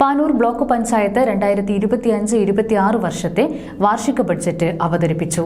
Panoor block panchayat രണ്ടായിരത്തി ഇരുപത്തിയഞ്ച് ഇരുപത്തിയാറ് വർഷത്തെ വാർഷിക ബഡ്ജറ്റ് അവതരിപ്പിച്ചു.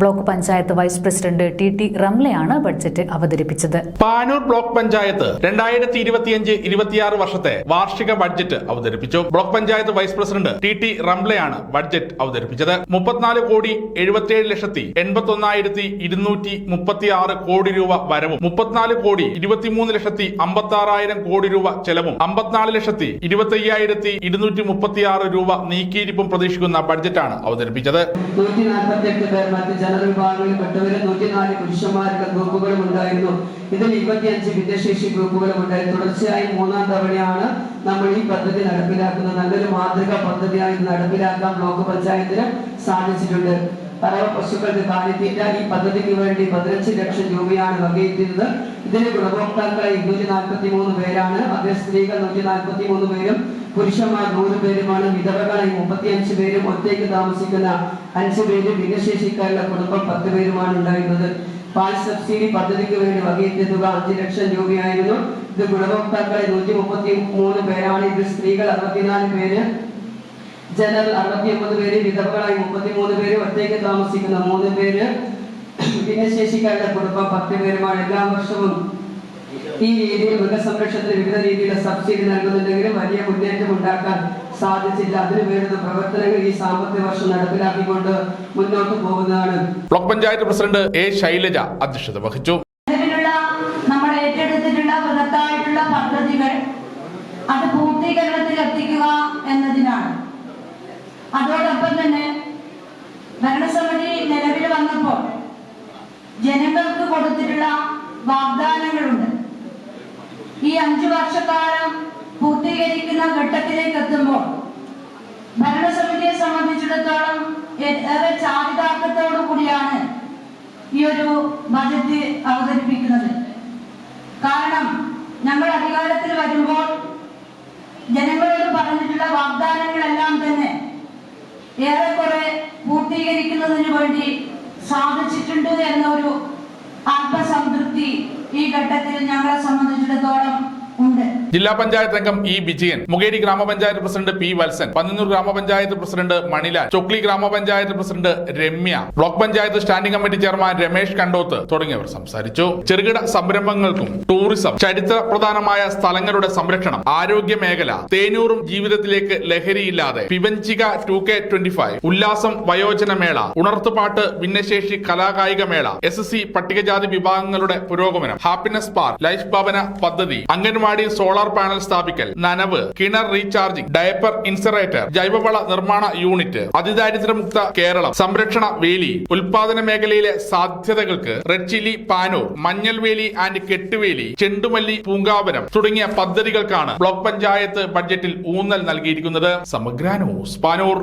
Block panchayat vice president T T റംലയാണ് budget അവതരിപ്പിച്ചത്. പാനൂർ ബ്ലോക്ക് പഞ്ചായത്ത് രണ്ടായിരത്തി ഇരുപത്തിയഞ്ച് ഇരുപത്തിയാറ് വർഷത്തെ വാർഷിക ബഡ്ജറ്റ് അവതരിപ്പിച്ചു. Block panchayat vice president T T റംലയാണ് budget അവതരിപ്പിച്ചത്. മുപ്പത്തിനാല് കോടി എഴുപത്തിയേഴ് ലക്ഷത്തി എൺപത്തി ഒന്നായിരത്തി ഇരുന്നൂറ്റി മുപ്പത്തി ആറ് കോടി രൂപ വരവും മുപ്പത്തിനാല് കോടി ഇരുപത്തിമൂന്ന് ലക്ഷത്തി അമ്പത്തി ആറായിരം കോടി രൂപ ചെലവും അമ്പത്തിനാല് ലക്ഷത്തി ഇരുപത്തി അയ്യായിരത്തി ഇരുന്നൂറ്റി മുപ്പത്തി ആറ് രൂപ നീക്കിയിരിപ്പും പ്രതീക്ഷിക്കുന്ന ബഡ്ജറ്റാണ് അവതരിപ്പിച്ചത്. നൂറ്റി നാൽപ്പത്തി പേർ മറ്റ് ജനവിഭാഗങ്ങളിൽ പെട്ടവരും നൂറ്റിനാല് പുരുഷന്മാരുടെ ഗ്രൂപ്പുകളും ഉണ്ടായിരുന്നു. ഇതിൽ ഇരുപത്തിയഞ്ച് ഭിന്നശേഷി ഗ്രൂപ്പുകളും ഉണ്ടായി. തുടർച്ചയായി മൂന്നാം തവണയാണ് നമ്മൾ ഈ പദ്ധതി നടപ്പിലാക്കുന്നത്. നല്ലൊരു മാതൃക പദ്ധതിയായി നടപ്പിലാക്കാൻ ബ്ലോക്ക് പഞ്ചായത്തിന് സാധിച്ചിട്ടുണ്ട്. പറവ പശുക്കളുടെ കാലിത്തീറ്റ ഈ പദ്ധതിക്ക് വേണ്ടി പതിനഞ്ച് ലക്ഷം രൂപയാണ് വകയിരുത്തിയത് ഇതിന് ഗുണഭോക്താക്കളെ ഇരുന്നൂറ്റി നാൽപ്പത്തി മൂന്ന് പേരാണ്. അതേ സ്ത്രീകൾ നൂറ്റി നാൽപ്പത്തി മൂന്ന് പേരും പുരുഷന്മാർ നൂറ് പേരുമാണ്. വിധവകളായി മുപ്പത്തിയഞ്ച് പേരും ഒറ്റയ്ക്ക് താമസിക്കുന്ന അഞ്ച് പേരും ഭിന്നശേഷിക്കാരുടെ കുടുംബം പത്ത് പേരുമാണ് ഉണ്ടായിരുന്നത്. പാൽ സബ്സിഡി പദ്ധതിക്ക് വേണ്ടി വകയിരുത്തിയ തുക അഞ്ച് ലക്ഷം രൂപയായിരുന്നു. ഇത് ഗുണഭോക്താക്കളെ നൂറ്റി മുപ്പത്തി മൂന്ന് പേരാണ്. ഇത് സ്ത്രീകൾ അറുപത്തിനാല് പേര് ജനറൽ അറുപത്തി ഒമ്പത് പേര് വിധവകളായി മുപ്പത്തി മൂന്ന് പേര് ഒറ്റയ്ക്ക് താമസിക്കുന്ന മൂന്ന് പേര് ഭിന്നശേഷിക്കാരുടെ കുടുംബം പത്ത് പേരുമാണ്. എല്ലാ വർഷവും ഈ രീതിയിൽ മൃഗസംരക്ഷണത്തിന് വിവിധ രീതിയിലുള്ള സബ്സിഡി നൽകുന്നുണ്ടെങ്കിലും വലിയ മുന്നേറ്റം ഉണ്ടാക്കാൻ സാധിച്ചില്ല. അതിനു വേണ്ടുന്ന പ്രവർത്തനങ്ങൾ ഈ സാമ്പത്തിക വർഷം നടപ്പിലാക്കിക്കൊണ്ട് മുന്നോട്ട് പോകുന്നതാണ്. Block panchayat president A Shailaja അധ്യക്ഷത വഹിച്ചു. നമ്മൾ ഏറ്റെടുത്തിട്ടുള്ള ബൃഹത്തായിട്ടുള്ള പദ്ധതികൾ അത് പൂർത്തീകരണത്തിൽ എത്തിക്കുക എന്നതിനാണ് കൊടുത്തിട്ടുള്ള വാഗ്ദാനങ്ങളുണ്ട്. ഈ അഞ്ചു വർഷക്കാലം പൂർത്തീകരിക്കുന്ന ഘട്ടത്തിലേക്ക് എത്തുമ്പോൾ ഭരണസമിതിയെ സംബന്ധിച്ചിടത്തോളം ഏറെ ചാരിതാർത്ഥത്തോടു കൂടിയാണ് ഈ ഒരു ബജറ്റ് അവതരിപ്പിക്കുന്നത്. കാരണം ഞങ്ങൾ അധികാരത്തിൽ വരുമ്പോൾ ജനങ്ങളോട് പറഞ്ഞിട്ടുള്ള വാഗ്ദാനങ്ങളെല്ലാം തന്നെ ഏറെക്കുറെ പൂർത്തീകരിക്കുന്നതിന് വേണ്ടി സാധിച്ചിട്ടുണ്ട് എന്നൊരു ഈ ഘട്ടത്തിൽ ഞങ്ങളെ സംബന്ധിച്ചിടത്തോളം ഉണ്ട്. ജില്ലാ പഞ്ചായത്ത് അംഗം ഇ വിജയൻ മുകേരി ഗ്രാമപഞ്ചായത്ത് പ്രസിഡന്റ് പി വത്സൻ പന്നന്നൂർ ഗ്രാമപഞ്ചായത്ത് president Manilal Chokli grama panchayat president Ramya block panchayat standing committee chairman Ramesh Kandoth തുടങ്ങിയവർ സംസാരിച്ചു. ചെറുകിട സംരംഭങ്ങൾക്കും ടൂറിസം ചരിത്ര പ്രധാനമായ സ്ഥലങ്ങളുടെ സംരക്ഷണം ആരോഗ്യ മേഖല തേനൂറും ജീവിതത്തിലേക്ക് ലഹരിയില്ലാതെ പിവഞ്ചിക ടു കെ ട്വന്റി ഫൈവ് ഉല്ലാസം വയോജന മേള ഉണർത്തുപാട്ട് ഭിന്നശേഷി കലാകായിക മേള എസ് എസ് സി പട്ടികജാതി വിഭാഗങ്ങളുടെ പുരോഗമനം ഹാപ്പിനെസ് പാർക്ക് ലൈഫ് ഭവന പദ്ധതി അംഗൻവാടി സോളാർ പാനൽ സ്ഥാപിക്കൽ നനവ് കിണർ റീചാർജിംഗ് ഡയപ്പർ ഇൻസറേറ്റർ ജൈവവള നിർമ്മാണ യൂണിറ്റ് അതിദാരിദ്ര്യമുക്ത കേരളം സംരക്ഷണ വേലി ഉൽപാദന മേഖലയിലെ സാധ്യതകൾക്ക് റെഡ് ചില്ലി പാനൂർ മഞ്ഞൾ വേലി ആൻഡ് കെട്ടുവേലി ചെണ്ടുമല്ലി പൂങ്കാവനം തുടങ്ങിയ പദ്ധതികൾക്കാണ് ബ്ലോക്ക് പഞ്ചായത്ത് ബഡ്ജറ്റിൽ ഊന്നൽ നൽകിയിരിക്കുന്നത്. സമഗ്ര ന്യൂസ് പാനൂർ.